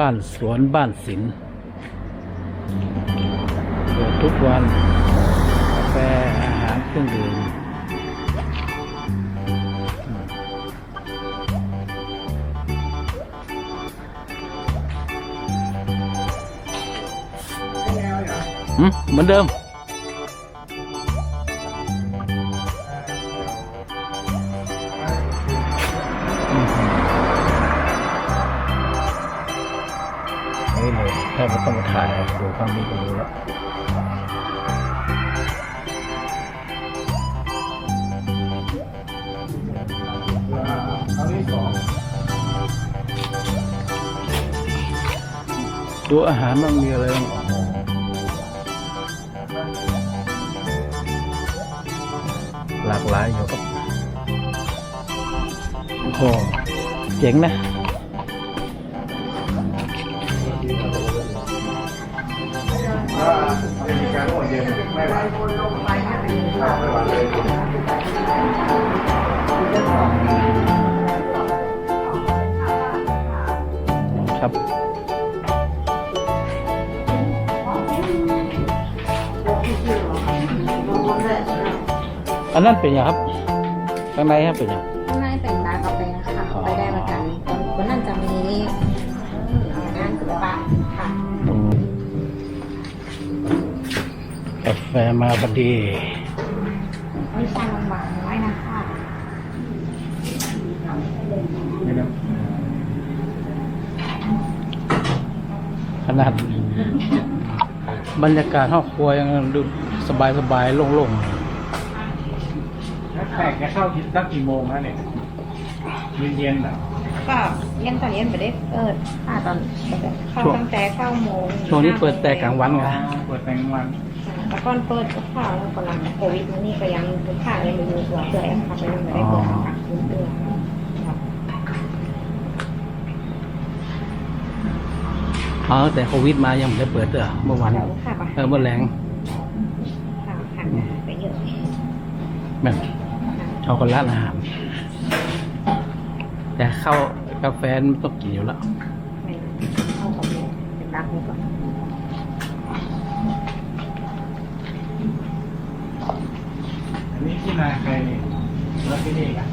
บ้านสวนบ้านศิลป์เปิดทุกวันกาแฟอาหารเครื่องดื่มอืมเหมือนเดิม ค่ไม่ต้องมาถ่ายดูข้างนี้ก็รู้แล้วดูอาหารมันมีอะไรหลากหลายอยู่ครับโอ้เจ๋งนะ ไม่ไหวไม่ไหวเลยครับอันนั้นเป็นยังครับข้างในครับเป็นยัง กาแฟมาพอดีมีชาลงหวานน้อยนะคะนี่นะขนาด บรรยากาศห้องครัวยังดูสบายสบายๆโล่งแล้วแขกจะเข้าสักกี่โมงฮะเนี่ยเย็นๆอะก็เย็นตอนเย็นไปได้เปิดค่ะตอนเข้าตั้งแต่เก้าโมงๆช่วงนี้เปิดแต่กลางวันไงเปิดแต่งวัน แต่ก่อนเปิดก็ข่าวแล้วกำลังโควิดมานี่ก็ยังลูกค้าวยังมีตัวเปื่อยค่ะก็ยังไม่ได้เปิดค่ะคุ้มเปื่อยอ๋อแต่โควิดมายังไม่ได้เปิดเด้อเมื่อวานแล้วค่ะเออเมื่อแรงค่ะค่ะไปเยอะแม่นเอาคนร้านอาหาร แต่เข้า กาแฟมันต้องกินอยู่แล้ว ไม่เข้ากับเป็นรักนี่ก่อน นนี้ที่นาใครเนี่ยแล้วที่นี่กัน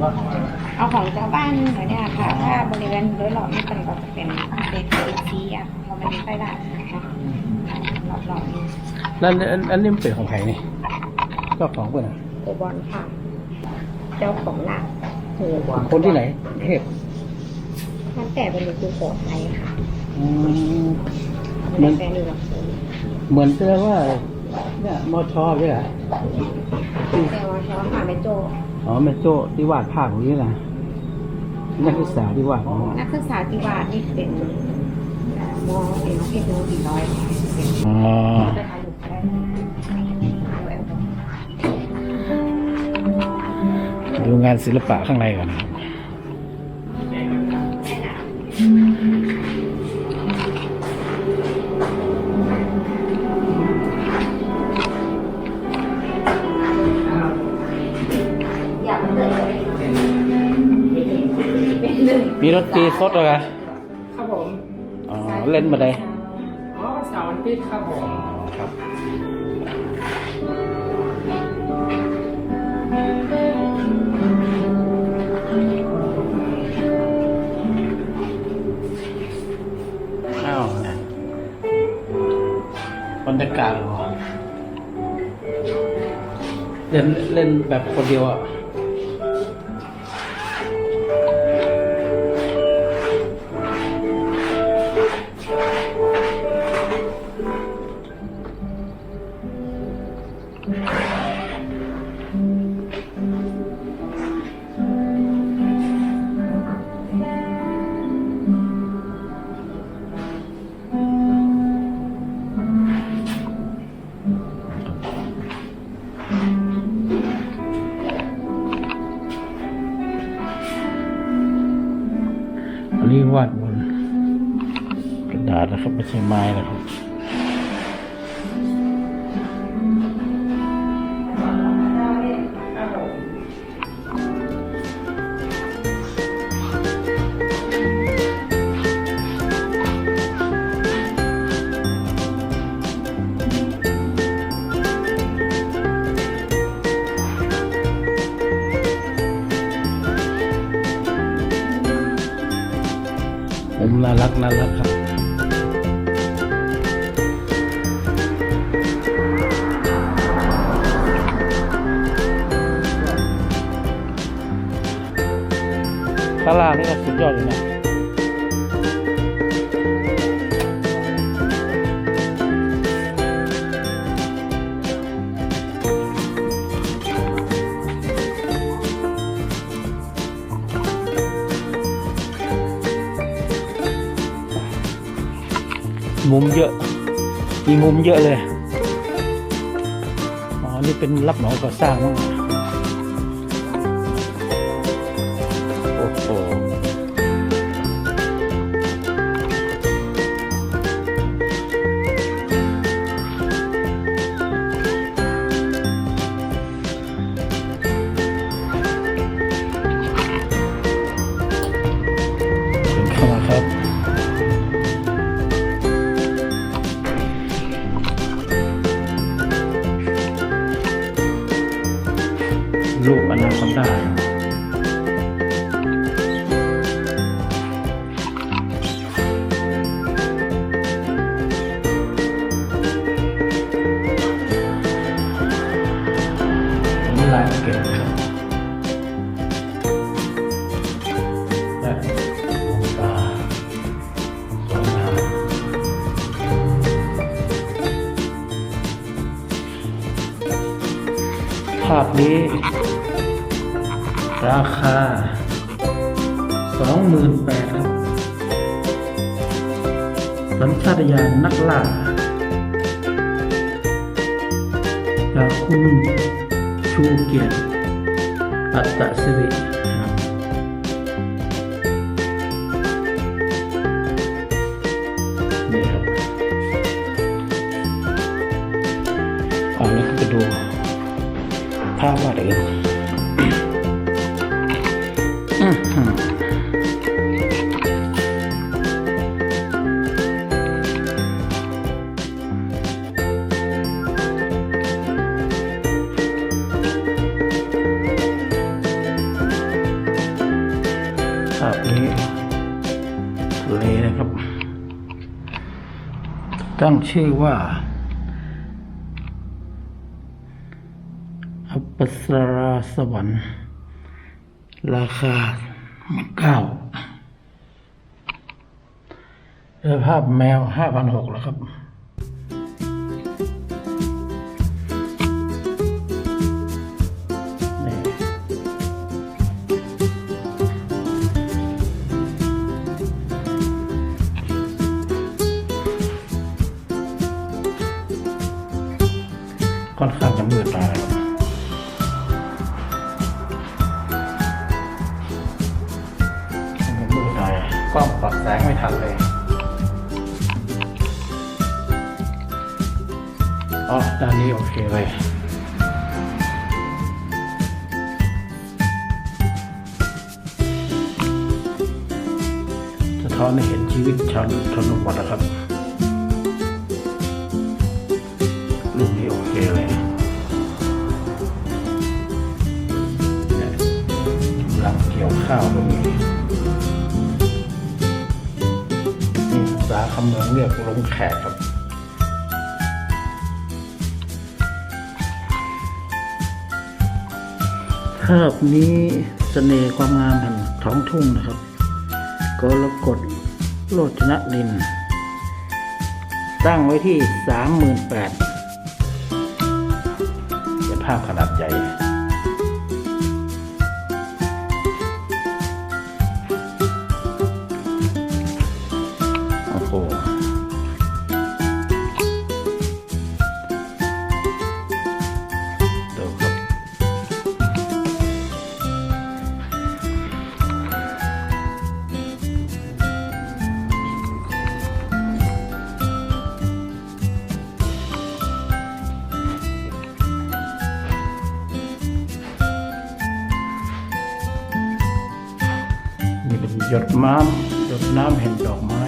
ว่าของอะไรเอาของชาวบ้านเหมือนเนี่ยค่ะถ้าบริเวณโดยรอบนี่เป็นก็จะเป็นเป็นเป็นซีอะเราไม่ได้ใกล้ได้นะคะรอบรอบนี้แล้วอันอันนี้มันเป็นของใครนี่เจ้าของเพื่อนอะโอบอลค่ะ เจ้าของหลักโอบอลคนที่ไหนเทพนั่นแต่เป็นคือโขดไทยค่ะอืมมันเป็นแฟนอยู่หลักสูงเหมือนเจอว่า เนี่ยมอชอใช่ไหม แต่ว่าชอบค่ะไม่โจอ๋อแม่โจ้ที่วาดภาพของนี้นะนักศึกษาที่วาดของนักศึกษาที่ว่านี่เป็นมอเป็นน้องเพชรน้อสี่ร้อยเป็นอ๋อไปถ่ายรูปได้ดูงานศิลปะข้างในก่อนนะครับอ ดนตรีสดเหรอคะครับผมอ๋อเล่นมาได้อ๋อเสาร์วันอาทิตย์ครับผมครับอ้าวเนี่ยบรรยากาศเหรอเล่นเล่นแบบคนเดียวอะ ดาษนะครับ ไม่ใช่ไม้นะครับผมน่ารักน่ารักครับ ข้างล่างนี่ก็สุดยอดเลยนะมุมเยอะ มีมุมเยอะเลย อ๋อ นี่เป็นรับเหมาก่อสร้างมั้ง ราคาสองหมื่นแปดครับสัญชาตญาณนักล่าจากคุณชูเกียรติอัตตสิริครับนี่ครับเอาแล้วก็ไปดูภาพวาดอื่น อื้อหือภาพนี้ทะเลนะครับ ตั้งชื่อว่าอัปปสราสวรรค์ ราคาเก้าเออภาพแมวห้าพันหกแล้วครับค่อนข้างจะมืดตาครับ ท้อนให้เห็นชีวิตชาวชนบทนะครับรูปนี้โอเคเลยเนี่ยกำลังเกี่ยวข้าวตรงนี้นี่ภาษาคำเมืองเรียกลงแขกครับภาพนี้เสน่ห์ความงามแห่งท้องทุ่งนะครับ กรกฎโลชนะลิน ตั้งไว้ที่สามหมื่นแปดเป็นภาพขนาดใหญ่โอ้โห หยดน้ำหยดน้ำเห็นดอกไม้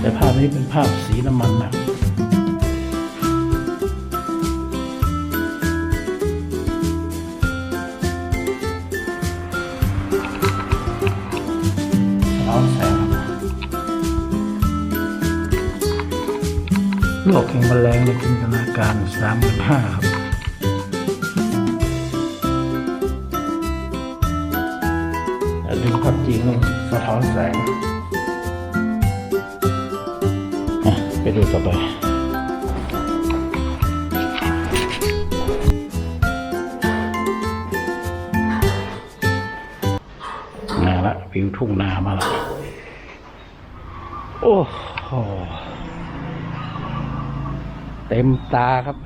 แต่ภาพนี้เป็นภาพสีน้ำมันนะ โลกแห่งแมลงในจินตนาการสามหมื่นห้าครับดึงภาพจริงมันสะท้อนแสงไปดูต่อไปมาละวิวทุ่งนามาละ โอ้โห เต็มตาครับ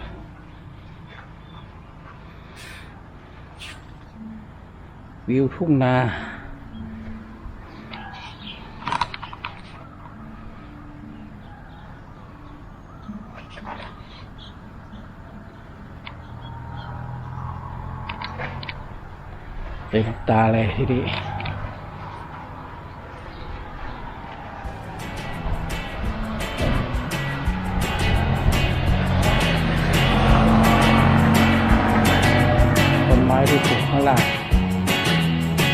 วิวทุ่งนาเต็มตาเลยทีนี้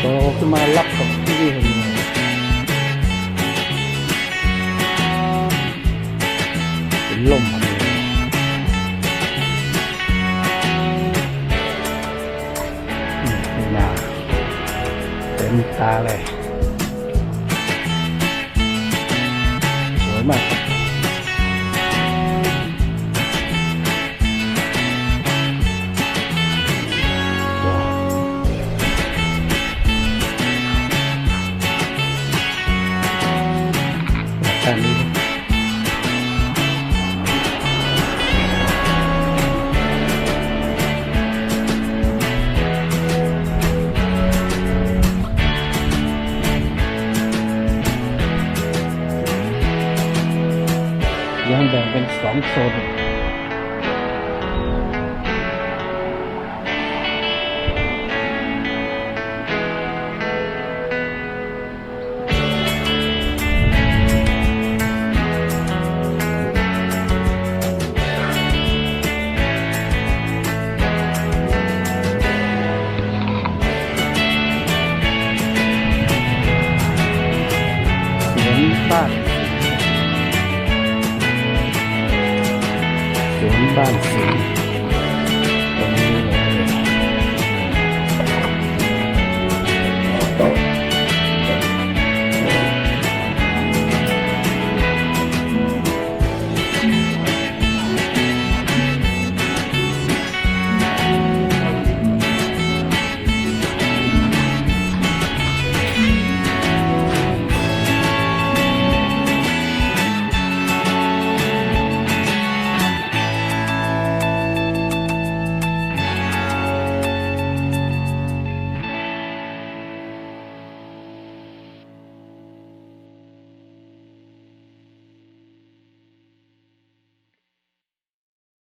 โตขึ้นมารับกับที่นี่พอดีเลยเป็นลมพอดีเลยนี่ทุ่งนาเต็มตาเลยสวยมาก ยังแบ่งเป็นสองโซนสวนบ้าน สวนบ้านสี